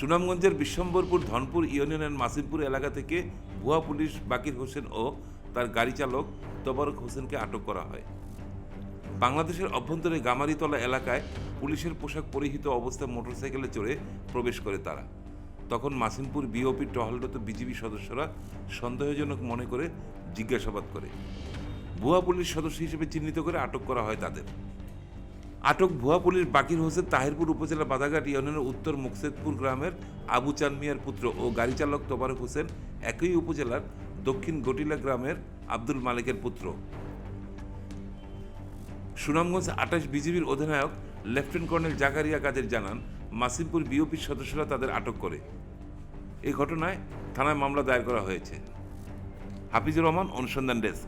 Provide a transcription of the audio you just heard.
সুনামগঞ্জের বিশ্বম্বরপুর, ধনপুর ইউনিয়নের মাসিমপুর এলাকা থেকে ভুয়া পুলিশ বাকির হোসেন ও তার গাড়ি চালক তোবারক হোসেনকে আটক করা হয়। বাংলাদেশের অভ্যন্তরে গামারিতলা এলাকায় পুলিশের পোশাক পরিহিত অবস্থায় মোটরসাইকেলে চড়ে প্রবেশ করে তারা। তখন মাসিমপুর বিওপির টহলরত বিজিবি সদস্যরা সন্দেহজনক মনে করে জিজ্ঞাসাবাদ করে। ভুয়া পুলিশ সদস্য হিসেবে চিহ্নিত করে আটক করা হয় তাদের। আটক ভুয়া পুলিশ বাকির হোসেন তাহিরপুর উপজেলা বাদাঘাট ইউনিয়নের উত্তর মুকসেদপুর গ্রামের আবু চান মিয়ার পুত্র ও গাড়ি চালক তোবারক হোসেন একই উপজেলার দক্ষিণ গটিলা গ্রামের আব্দুল মালিকের পুত্র। সুনামগঞ্জ আঠাশ বিজিবির অধিনায়ক লেফটেন্যান্ট কর্নেল জাকারিয়া কাদের জানান, মাসিমপুর বিওপির সদস্যরা তাদের আটক করে। এই ঘটনায় থানায় মামলা দায়ের করা হয়েছে। হাফিজুর রহমান, অনুসন্ধান ডেস্ক।